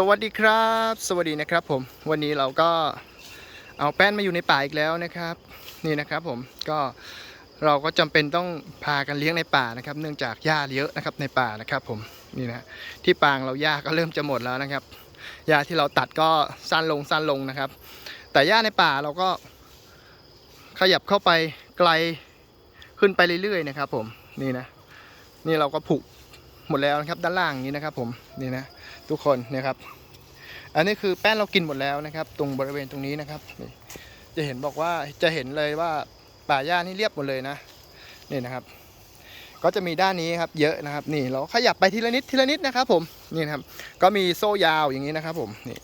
สวัสดีครับ สวัสดีนะครับผมวันนี้เราก็เอาแป้นมาอยู่ในป่าอีกแล้วนะครับ นี่นะครับผมก็เราก็จำเป็นต้องพากันเลี้ยงในป่านะครับ เนื่องจากหญ้าเยอะนะครับในป่านะครับผมนี่นะที่ปางเราหญ้าก็เริ่มจะหมดแล้วนะครับหญ้าที่เราตัดก็สั้นลงสั้นลงนะครับ แต่หญ้าในป่าเราก็ขยับเข้าไปไกลขึ้นไปเรื่อยๆนะครับ ผมนี่นะนี่เราก็ผูก หมดแล้วนะครับด้านล่างนี้นะครับ ผมนี่นะทุกคนนะครับ อันนี้คือแป้นเรากินหมดแล้วนะครับ ตรงบริเวณตรงนี้นะครับนี่จะเห็นบอกว่าจะเห็นเลยว่าป่าหญ้านี่เรียบหมดเลยนะนี่นะครับ ก็จะมีด้านนี้ครับ เยอะนะครับ นี่เราขยับไปทีละนิดทีละนิดนะครับ ผมนี่นะครับ ก็มีโซ่ยาวอย่างนี้นะครับ ผมนี่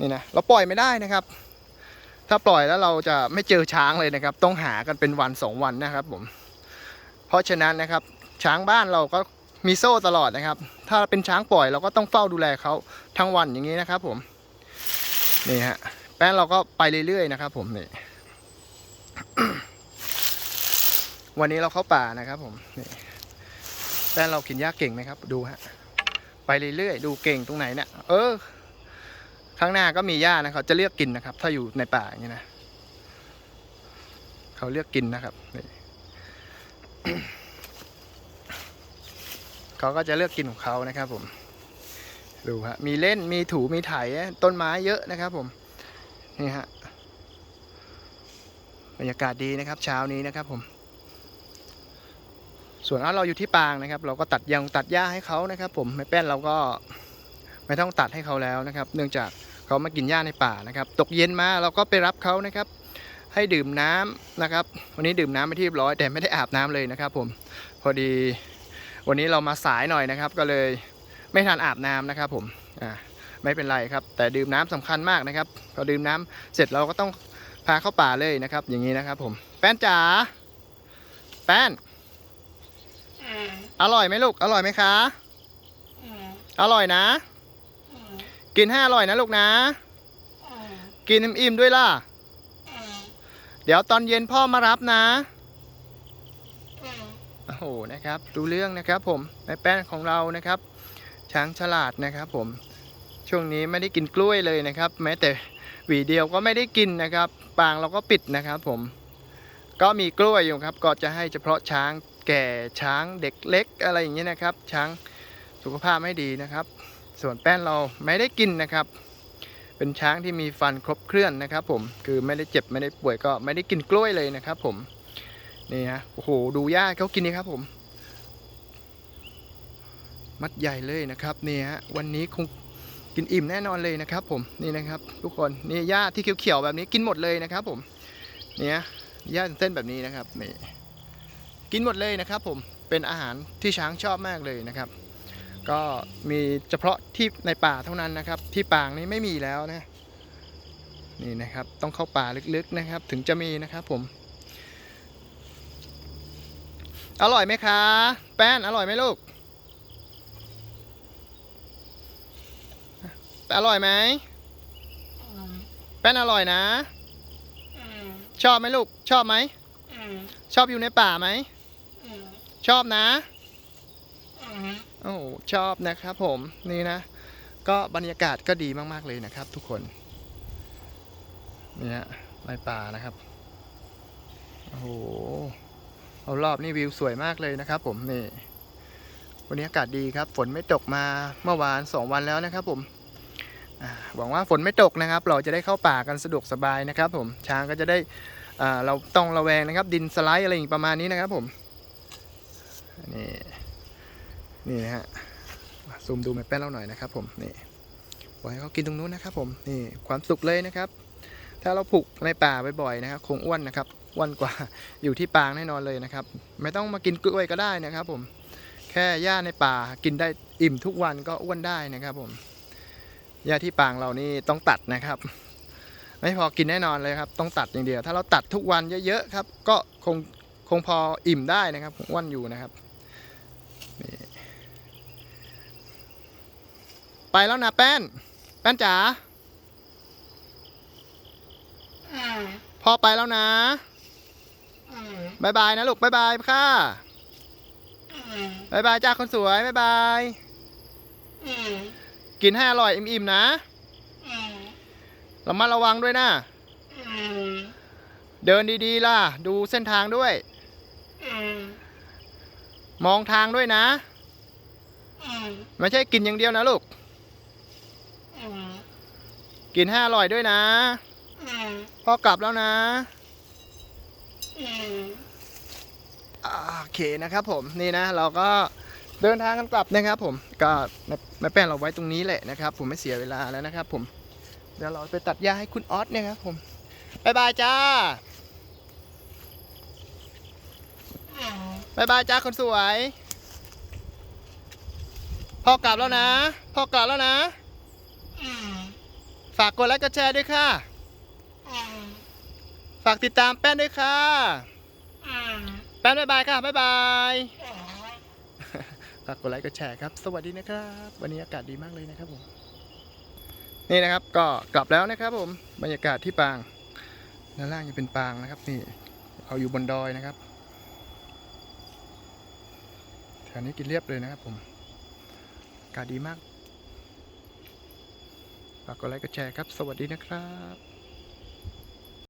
นี่นะเราปล่อยไม่ได้นะครับ ถ้าปล่อยแล้วเราจะไม่เจอช้างเลยนะครับ ต้องหากันเป็นวันสองวันนะครับ ผม เพราะฉะนั้นนะครับ ช้างบ้านเราก็ มีโซ่ตลอดนะครับ ถ้าเป็นช้างปล่อยเราก็ต้องเฝ้าดูแลเขาทั้งวันอย่างนี้นะครับ ผมนี่ฮะแป้นเราก็ไปเรื่อยๆนะครับ ผมนี่วันนี้เราเข้าป่านะครับ ผมนี่แป้นเรากินหญ้าเก่งไหมครับ ดูฮะไปเรื่อยๆดูเก่งตรงไหนเนี่ยเออ ข้างหน้าก็มีหญ้านะเขาจะเลือกกินนะครับ ถ้าอยู่ในป่าอย่างนี้นะเขาเลือกกินนะครับนี่ เขาก็จะเลือกกินของเขานะครับผมดูฮะมีเล่นมีถูมีไถต้นไม้เยอะนะครับผมนี่ฮะบรรยากาศดีนะครับ เช้านี้นะครับผม ส่วนถ้าเราอยู่ที่ปางนะครับ เราก็ตัดยางตัดหญ้าให้เขานะครับ ผมไม่แป้นเราก็ไม่ต้องตัดให้เขาแล้วนะครับ เนื่องจากเขามากินหญ้าในป่านะครับ ตกเย็นมาเราก็ไปรับเขานะครับ ให้ดื่มน้ำนะครับ วันนี้ดื่มน้ำไปที่เรียบร้อย แต่ไม่ได้อาบน้ำเลยนะครับ ผมพอดี วันนี้เรามาสายหน่อยนะครับ ก็เลยไม่ทันอาบน้ำนะครับ ผมอ่าไม่เป็นไรครับ แต่ดื่มน้ำสำคัญมากนะครับพอดื่มน้ำเสร็จเราก็ต้องพาเข้าป่าเลยนะครับ อย่างนี้นะครับ ผมแป้นจ๋าแป้นอืมอร่อยไหมลูก อร่อยไหมคะอืมอร่อยนะอืมกินให้อร่อยนะลูกนะอืมกินอิ่มๆด้วยล่ะอืมเดี๋ยวตอนเย็นพ่อมารับนะอืม โอ้โหนะครับดูเรื่องนะครับผมแม่แป้นของเรานะครับ ช้างฉลาดนะครับผมช่วงนี้ไม่ได้กินกล้วยเลยนะครับ แม้แต่หวีเดียวก็ไม่ได้กินนะครับ ปางเราก็ปิดนะครับผมก็มีกล้วยอยู่ครับ ก็จะให้เฉพาะช้างแก่ช้างเด็กเล็กอะไรอย่างนี้ยนะครับ ช้างสุขภาพไม่ดีนะครับ ส่วนแป้นเราไม่ได้กินนะครับ เป็นช้างที่มีฟันครบเคลื่อนนะครับ ผมคือไม่ได้เจ็บไม่ได้ป่วยก็ไม่ได้กินกล้วยเลยนะครับ ผม นี่ฮะโอ้โหดูหญ้าเขากินนี่ครับผม มัดใหญ่เลยนะครับนี่ฮะวันนี้คงกินอิ่มแน่นอนเลยนะครับ ผมนี่นะครับ ทุกคนนี่หญ้าที่เขียวๆแบบนี้กินหมดเลยนะครับ ผมเนี่ยหญ้าเส้นแบบนี้นะครับนี่กินหมดเลยนะครับ ผมเป็นอาหารที่ช้างชอบมากเลยนะครับ ก็มีเฉพาะที่ในป่าเท่านั้นนะครับ ที่ปางนี้ไม่มีแล้วนะนี่นะครับ ต้องเข้าป่าลึกๆนะครับ ถึงจะมีนะครับ ผม อร่อยไหมคะ แป้นอร่อยไหมลูก อร่อยไหมอืมแป้นอร่อยนะอืมชอบไหมลูก ชอบไหมอืมชอบอยู่ในป่าไหมอืมชอบนะอืมโอ้โหชอบนะครับผม นี่นะ ก็บรรยากาศก็ดีมาก ๆ เลยนะครับทุกคน นี่ฮะในป่านะครับ โอ้โห เอารอบนี่วิวสวยมากเลยนะครับผมนี่วันนี้อากาศดีครับ ฝนไม่ตกมาเมื่อวานสองวันแล้วนะครับผมหวังว่าฝนไม่ตกนะครับ เราจะได้เข้าป่ากันสะดวกสบายนะครับผมช้างก็จะได้เราต้องระแวงนะครับ ดินสไลด์อะไรอย่างประมาณนี้นะครับผมนี่นี่นะฮะซูมดูแม่แป้นเราหน่อยนะครับ ผมนี่ปล่อยเขากินตรงนู้นนะครับ ผมนี่ความสุขเลยนะครับ ถ้าเราปลูกในป่าบ่อยๆนะครับ คงอ้วนนะครับ วนกว่าอยู่ที่ปางแน่นอนเลยนะครับ ไม่ต้องมากินกล้วยก็ได้นะครับ ผมแค่หญ้าในป่ากินได้อิ่มทุกวันก็อ้วนได้นะครับ ผมหญ้าที่ปางเรานี่ต้องตัดนะครับ ไม่พอกินแน่นอนเลยครับ ต้องตัดอย่างเดียว ถ้าเราตัดทุกวันเยอะๆครับ ก็คงคงพออิ่มได้นะครับคงอ้วนอยู่นะครับไปแล้วนะแป้น แป้นจ๋าอืมพ่อไปแล้วนะอืม บายบายนะลูกบายบายค่ะอืมบายบายจ้าคนสวยบายบายอืมกินให้อร่อยอิ่มๆนะอืมระมัดระวังด้วยนะอืมเดินดีๆล่ะ ดูเส้นทางด้วยอืมมองทางด้วยนะอืมไม่ใช่กินอย่างเดียวนะลูกอืมกินให้อร่อยด้วยนะอืมพ่อกลับแล้วนะอืมอ่า โอเคนะครับผมนี่นะเราก็เดินทางกันกลับนะครับผมก็แม่แป้นเราไว้ตรงนี้แหละนะครับ ผมไม่เสียเวลาแล้วนะครับ ผมเดี๋ยวเราไปตัดหญ้าให้คุณออสเนี่ยครับผมบายบายจ้าบายบายจ้าคนสวยพ่อกลับแล้วนะพ่อกลับแล้วนะฝากกดไลค์กดแชร์ด้วยค่ะ ฝากติดตามแป้นด้วยค่ะ แป้นบายบายค่ะบายบายฝากกดไลค์กดแชร์ครับ สวัสดีนะครับ วันนี้อากาศดีมากเลยนะครับผมนี่นะครับก็กลับแล้วนะครับผมบรรยากาศที่ปางด้านล่างจะเป็นปางนะครับ นี่เราอยู่บนดอยนะครับแถวนี้กินเรียบเลยนะครับผมอากาศดีมากฝากกดไลค์กดแชร์ครับ สวัสดีนะครับ